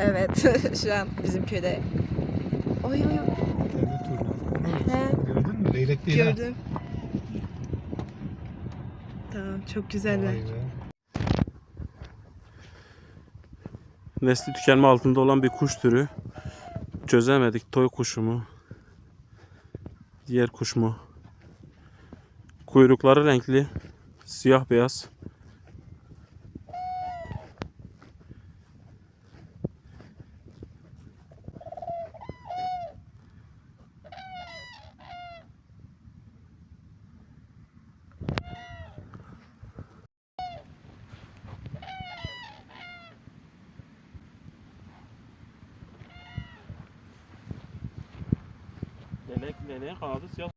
Evet şu an bizim köyde. Oy oy oy. He. Gördün mü? Leylek değil ha. Gördüm. Tamam çok güzeller. Vay be. Nesli tükenme altında olan bir kuş türü. Çözemedik. Toy kuşu mu? Diğer kuş mu? Kuyrukları renkli. Siyah beyaz. Lenek, leneğe kanadı siyah